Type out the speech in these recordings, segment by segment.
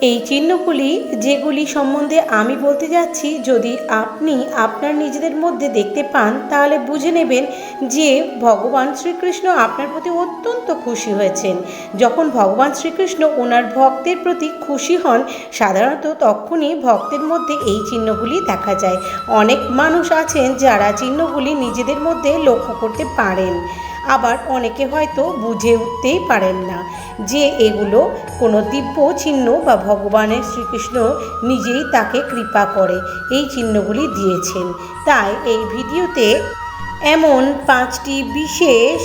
এই চিহ্নগুলি, যেগুলি সম্বন্ধে আমি বলতে যাচ্ছি, যদি আপনি আপনার নিজেদের মধ্যে দেখতে পান, তাহলে বুঝে নেবেন যে ভগবান শ্রীকৃষ্ণ আপনার প্রতি অত্যন্ত খুশি হয়েছেন। যখন ভগবান শ্রীকৃষ্ণ ওনার ভক্তের প্রতি খুশি হন, সাধারণত তখনই ভক্তের মধ্যে এই চিহ্নগুলি দেখা যায়। অনেক মানুষ আছেন যারা চিহ্নগুলি নিজেদের মধ্যে লক্ষ্য করতে পারেন। আবার অনেকে হয়তো বুঝে উঠতেই পারেন না। যে এগুলো কোনো দিব্য চিহ্ন বা ভগবানের শ্রীকৃষ্ণ নিজেই তাকে কৃপা করে, এই চিহ্নগুলি দিয়েছেন। তাই এই ভিডিওতে এমন পাঁচটি বিশেষ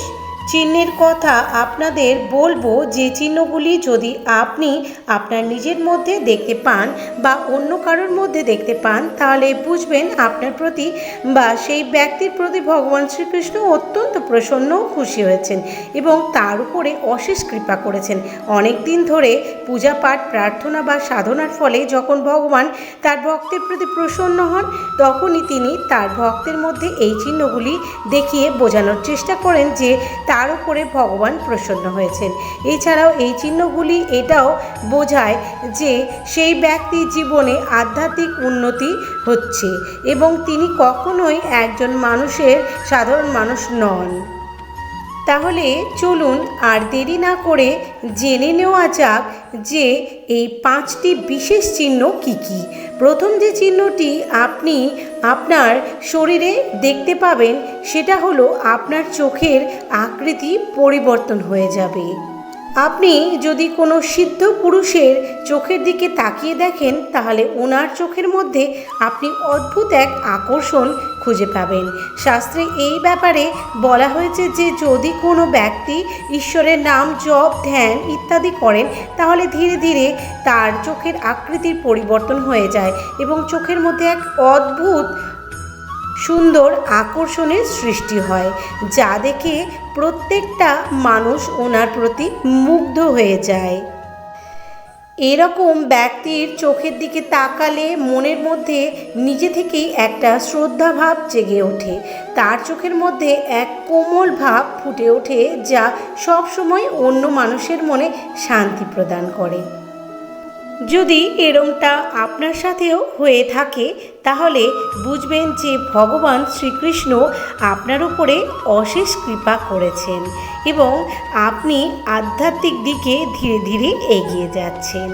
চিহ্নের কথা আপনাদের বলব যে চিহ্নগুলি যদি আপনি আপনার নিজের মধ্যে দেখতে পান বা অন্য কারোর মধ্যে দেখতে পান, তাহলে বুঝবেন আপনার প্রতি বা সেই ব্যক্তির প্রতি ভগবান শ্রীকৃষ্ণ অত্যন্ত প্রসন্ন খুশি হয়েছেন এবং তার উপরে অশেষ কৃপা করেছেন। অনেক দিন ধরে পূজা পাঠ, প্রার্থনা বা সাধনার ফলে যখন ভগবান তার ভক্তের প্রতি প্রসন্ন হন, তখনই তিনি তার ভক্তের মধ্যে এই চিহ্নগুলি দেখিয়ে বোঝানোর চেষ্টা করেন যে তার উপরে ভগবান প্রসন্ন হয়েছেন। এছাড়াও এই চিহ্নগুলি এটাও বোঝায় যে সেই ব্যক্তি জীবনে আধ্যাত্মিক উন্নতি হচ্ছে এবং তিনি কখনোই একজন মানুষের সাধারণ মানুষ নন। তাহলে চলুন আর দেরি না করে জেনে নেওয়া যাক যে এই পাঁচটি বিশেষ চিহ্ন কি কি। প্রথম যে চিহ্নটি আপনি আপনার শরীরে দেখতে পাবেন, সেটা হলো আপনার চোখের আকৃতি পরিবর্তন হয়ে যাবে। আপনি যদি কোনো সিদ্ধ পুরুষের চোখের দিকে তাকিয়ে দেখেন, তাহলে ওনার চোখের মধ্যে আপনি অদ্ভুত এক আকর্ষণ খুঁজে পাবেন। শাস্ত্রে এই ব্যাপারে বলা হয়েছে যে, যদি কোনো ব্যক্তি ঈশ্বরের নাম জপ, ধ্যান ইত্যাদি করেন, তাহলে ধীরে ধীরে তার চোখের আকৃতির পরিবর্তন হয়ে যায় এবং চোখের মধ্যে এক অদ্ভুত সুন্দর আকর্ষণের সৃষ্টি হয়, যা দেখে প্রত্যেকটা মানুষ ওনার প্রতি মুগ্ধ হয়ে যায়। এরকম ব্যক্তির চোখের দিকে তাকালে মনের মধ্যে নিজে থেকেই একটা শ্রদ্ধাভাব জেগে ওঠে। তার চোখের মধ্যে এক কোমল ভাব ফুটে ওঠে, যা সবসময় অন্য মানুষের মনে শান্তি প্রদান করে। যদি এরমটা আপনার সাথেও হয়ে থাকে, তাহলে বুঝবেন যে ভগবান শ্রীকৃষ্ণ আপনার উপরে অশেষ কৃপা করেছেন এবং আপনি আধ্যাত্মিক দিকে ধীরে ধীরে এগিয়ে যাচ্ছেন।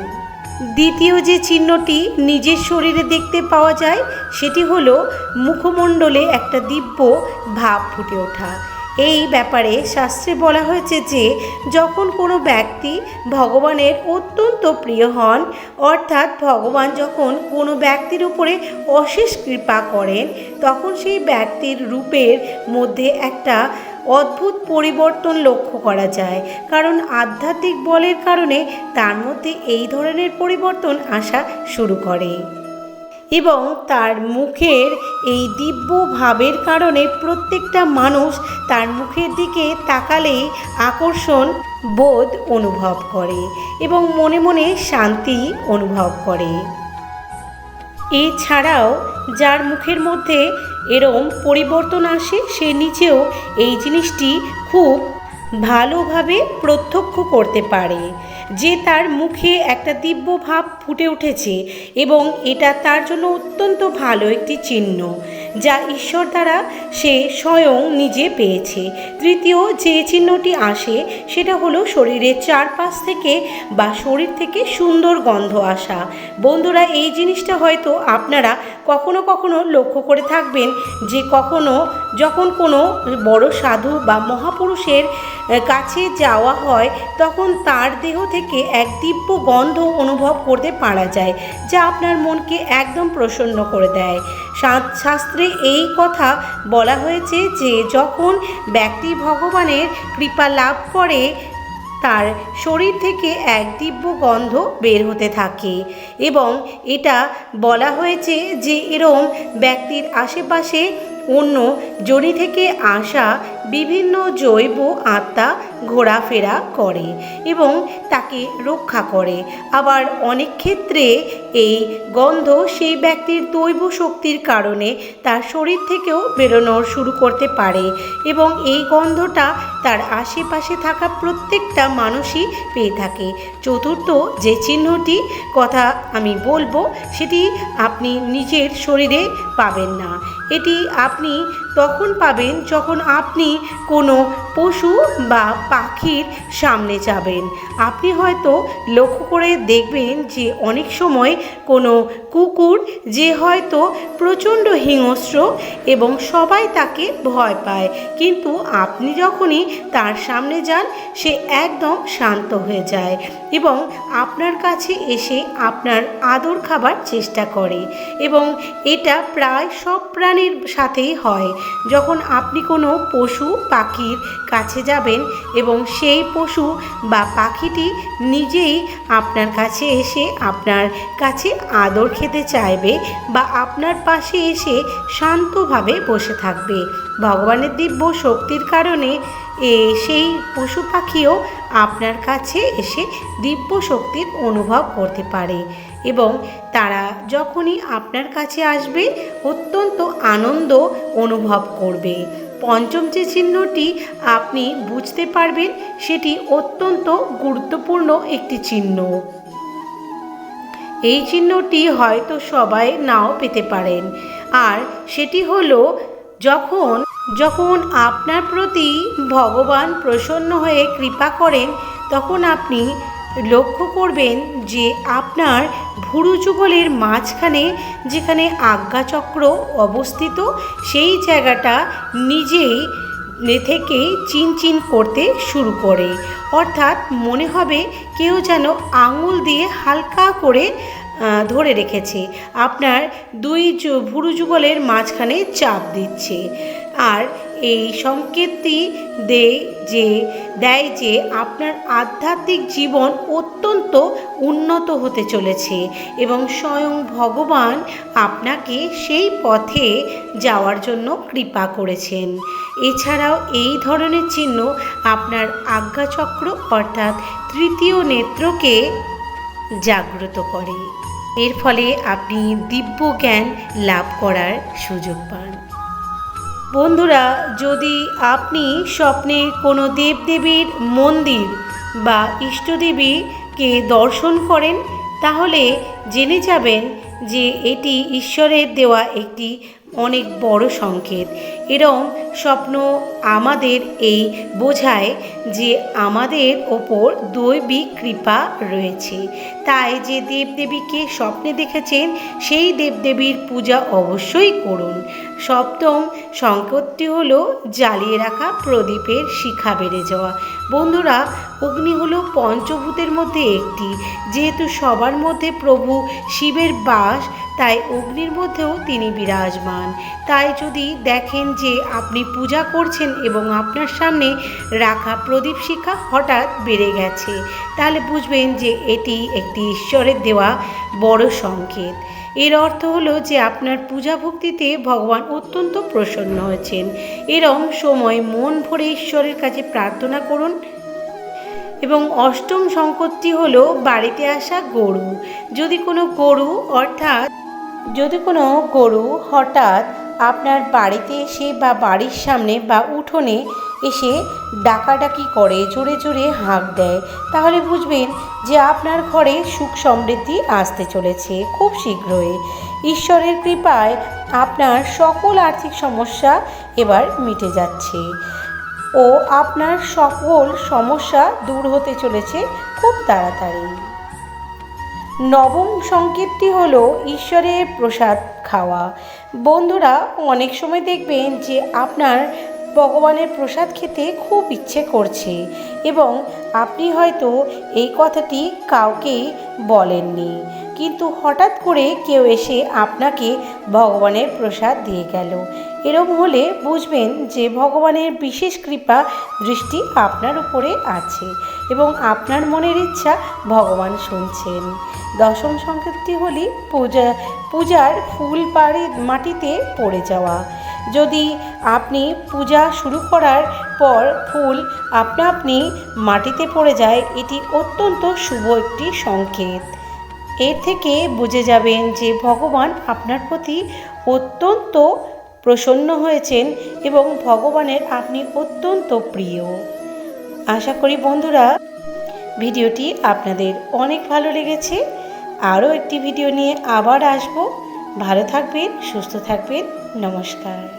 দ্বিতীয় যে চিহ্নটি নিজের শরীরে দেখতে পাওয়া যায়, সেটি হলো মুখমণ্ডলে একটা দিব্য ভাব ফুটে ওঠা। এই ব্যাপারে শাস্ত্রে বলা হয়েছে যে, যখন কোনো ব্যক্তি ভগবানের অত্যন্ত প্রিয় হন, অর্থাৎ ভগবান যখন কোনো ব্যক্তির উপরে অশেষ কৃপা করেন, তখন সেই ব্যক্তির রূপের মধ্যে একটা অদ্ভুত পরিবর্তন লক্ষ্য করা যায়। কারণ আধ্যাত্মিক বলের কারণে তার মধ্যে এই ধরনের পরিবর্তন আসা শুরু করে। এবং তার মুখের এই দিব্য ভাবের কারণে প্রত্যেকটা মানুষ তার মুখের দিকে তাকালেই আকর্ষণ বোধ অনুভব করে এবং মনে মনে শান্তি অনুভব করে। এছাড়াও যার মুখের মধ্যে এরম পরিবর্তন আসে, সে নিজেও এই জিনিসটি খুব ভালোভাবে প্রত্যক্ষ করতে পারে। যে তার মুখে একটা দিব্য ভাব ফুটে উঠেছে এবং এটা তার জন্য অত্যন্ত ভালো একটি চিহ্ন, যা ঈশ্বর দ্বারা সে স্বয়ং নিজে পেয়েছে। তৃতীয় যে চিহ্নটি আসে, সেটা হলো শরীরের চারপাশ থেকে বা শরীর থেকে সুন্দর গন্ধ আসা। বন্ধুরা, এই জিনিসটা হয়তো আপনারা কখনো কখনো লক্ষ্য করে থাকবেন যে কখনো যখন কোনো বড় সাধু বা মহাপুরুষের কাছে যাওয়া হয়, তখন তার দেহ থেকে এক দিব্য গন্ধ অনুভব করতে পারা যায়, যা আপনার মনকে একদম প্রসন্ন করে দেয়। শাস্ত্রে এই কথা বলা হয়েছে যে যখন ব্যক্তি ভগবানের কৃপা লাভ করে তার শরীর থেকে এক দিব্য গন্ধ বের হতে থাকে এবং এটা বলা হয়েছে যে এরম ব্যক্তির আশেপাশে অন্য জড়ি থেকে আসা বিভিন্ন জৈব আত্মা ঘোরাফেরা করে এবং তাকে রক্ষা করে। আবার অনেক ক্ষেত্রে এই গন্ধ সেই ব্যক্তির দৈব শক্তির কারণে তার শরীর থেকেও বেরোনোর শুরু করতে পারে এবং এই গন্ধটা তার আশেপাশে থাকা প্রত্যেকটা মানুষই পেয়ে থাকে। চতুর্থ যে চিহ্নটি কথা আমি বলব, সেটি আপনি নিজের শরীরে পাবেন না। এটি আপনি তখন পাবেন যখন আপনি কোনো পশু বা পাখির সামনে যাবেন। আপনি হয়তো লক্ষ্য করে দেখবেন যে অনেক সময় কোনো কুকুর যে হয়তো প্রচণ্ড হিংস্র এবং সবাই তাকে ভয় পায়, কিন্তু আপনি যখনই তার সামনে যান, সে একদম শান্ত হয়ে যায় এবং আপনার কাছে এসে আপনার আদর খাবার চেষ্টা করে এবং এটা প্রায় সব প্রাণীর সাথেই হয়। যখন আপনি কোনো পশু, পাখির কাছে যাবেন এবং সেই পশু বা পাখিটি নিজেই আপনার কাছে এসে আপনার কাছে আদর খেতে চাইবে বা আপনার পাশে এসে শান্তভাবে বসে থাকবে। ভগবানের দিব্য শক্তির কারণে এ সেই পশু পাখিও আপনার কাছে এসে দিব্য শক্তির অনুভব করতে পারে এবং তারা যখনই আপনার কাছে আসবে, অত্যন্ত আনন্দ অনুভব করবে। পঞ্চম যে চিহ্নটি আপনি বুঝতে পারবেন, সেটি অত্যন্ত গুরুত্বপূর্ণ একটি চিহ্ন। এই চিহ্নটি হয়তো সবাই নাও পেতে পারেন। আর সেটি হলো, যখন যখন আপনার প্রতি ভগবান প্রসন্ন হয়ে কৃপা করেন, তখন আপনি লক্ষ্য করবেন যে আপনার ভুরু যুগলের মাঝখানে যেখানে আজ্ঞাচক্র অবস্থিত, সেই জায়গাটা নিজেই থেকে চিনচিন করতে শুরু করে। অর্থাৎ মনে হবে কেউ যেন আঙুল দিয়ে হালকা করে ধরে রেখেছে। আপনার দুই ভুরু যুগলের মাঝখানে চাপ দিচ্ছে। আর এই সংকেতটি দে যে, দেয় যে আপনার আধ্যাত্মিক জীবন অত্যন্ত উন্নত হতে চলেছে এবং স্বয়ং ভগবান আপনাকে সেই পথে যাওয়ার জন্য কৃপা করেছেন। এছাড়াও এই ধরনের চিহ্ন আপনার আজ্ঞাচক্র অর্থাৎ তৃতীয় নেত্রকে জাগ্রত করে। এর ফলে আপনি দিব্য জ্ঞান লাভ করার সুযোগ পান। বন্ধুরা, যদি আপনি স্বপ্নে কোনো দেবদেবীর মন্দির বা ইষ্টদেবীকে দর্শন করেন, তাহলে জেনে যাবেন যে এটি ঈশ্বরের দেওয়া একটি অনেক বড় সংকেত। এরম স্বপ্ন আমাদের এই বোঝায় যে আমাদের ওপর দৈবিক কৃপা রয়েছে। তাই যে দেবদেবীকে স্বপ্নে দেখেছেন, সেই দেবদেবীর পূজা অবশ্যই করুন। সপ্তম সংকটটি হলো জ্বালিয়ে রাখা প্রদীপের শিখা বেড়ে যাওয়া। বন্ধুরা, অগ্নি হলো পঞ্চভূতের মধ্যে একটি। যেহেতু সবার মধ্যে প্রভু শিবের বাস, তাই অগ্নির মধ্যেও তিনি বিরাজমান। তাই যদি দেখেন যে আপনি পূজা করছেন এবং আপনার সামনে রাখা প্রদীপ শিখা হঠাৎ বেড়ে গেছে, তাহলে বুঝবেন যে এটি একটি ঈশ্বরের দেওয়া বড় সংকেত। এর অর্থ হলো যে আপনার পূজা ভক্তিতে ভগবান অত্যন্ত প্রসন্ন হয়েছেন। এরম সময় মন ভরে ঈশ্বরের কাছে প্রার্থনা করুন। এবং অষ্টম সংকটটি হলো বাড়িতে আসা গরু। যদি কোনো গরু অর্থাৎ, যদি কোনো গরু হঠাৎ আপনার বাড়িতে এসে বা বাড়ির সামনে বা উঠোনে এসে ডাকাডাকি করে, জোরে জোরে হাঁক দেয়। তাহলে বুঝবেন যে আপনার ঘরে সুখ সমৃদ্ধি আসতে চলেছে খুব শীঘ্রই। ঈশ্বরের কৃপায় আপনার সকল আর্থিক সমস্যা এবার মিটে যাচ্ছে ও আপনার সকল সমস্যা দূর হতে চলেছে খুব তাড়াতাড়ি। নবম সংকেতটি হলো ঈশ্বরের প্রসাদ খাওয়া। বন্ধুরা, অনেক সময় দেখবেন যে আপনার ভগবানের প্রসাদ খেতে খুব ইচ্ছে করছে এবং আপনি হয়তো এই কথাটি কাউকেই বলেননি। কিন্তু হঠাৎ করে কেউ এসে আপনাকে ভগবানের প্রসাদ দিয়ে গেল। এরম হলে বুঝবেন যে ভগবানের বিশেষ কৃপা দৃষ্টি আপনার উপরে আছে এবং আপনার মনের ইচ্ছা ভগবান শুনছেন। দশম সংকেতটি হলি পূজা, পূজার ফুল পাড়ে মাটিতে পড়ে যাওয়া। যদি আপনি পূজা শুরু করার পর ফুল আপনা আপনি মাটিতে পড়ে যায়, এটি অত্যন্ত শুভ একটি সংকেত। এর থেকে বুঝে যাবেন যে ভগবান আপনার প্রতি অত্যন্ত প্রসন্ন হয়েছেন এবং ভগবানের আপনি অত্যন্ত প্রিয়। আশা করি বন্ধুরা, ভিডিওটি আপনাদের অনেক ভালো লেগেছে। আরও একটি ভিডিও নিয়ে আবার আসব। ভালো থাকবেন, সুস্থ থাকবেন। নমস্কার।